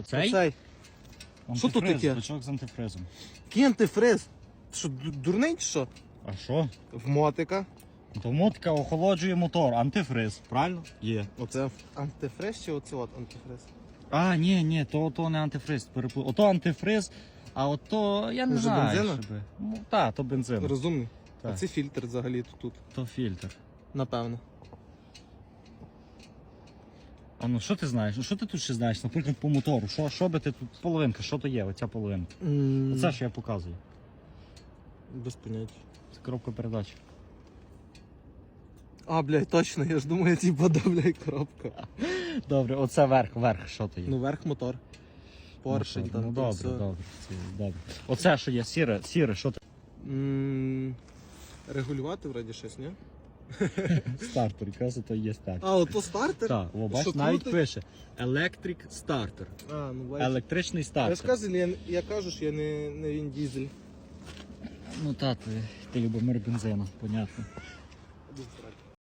Оцей? Оцей. Що тут таке? Бачок з антифризом. Який антифриз? Що, ду- дурний чи що? А що? В мотика. То мотка охолоджує мотор, антифриз, правильно? Є. Оце антифриз чи оце от антифриз? А, ні, ні, то, то не антифриз, перепу... Ото антифриз, а ото я не Може, знаю. бензина? щоби. Ну, так, то бензин. Розумний. Так. А це фільтр взагалі тут, тут. То фільтр. Напевно. А ну що ти знаєш? Ну що ти тут ще знаєш? Наприклад, по мотору. Що, що би ти тут половинка? Що то є? Оця половинка. Оце що я показую. Без поняття. Це коробка передач. А, блядь, точно, я ж думаю, типа, да, блядь, коробка. Добре, оце верх, верх, що то є? Ну, верх мотор. Поршень Мотор. там. Ну добре, все. добре. Це, добре. Оце що є, сіре, сіре, що ти? М, Регулювати вроді щось, ні? Стартер, якраз то є стартер. А, ото стартер? Так, о, бач, Що навіть крутить? пише Electric Starter. А, ну бачиш. Електричний Я ж стартер. кажу, я, я кажу, що я не, не він дізель. Ну та, ти, ти любомир бензину, понятно. Один стартер.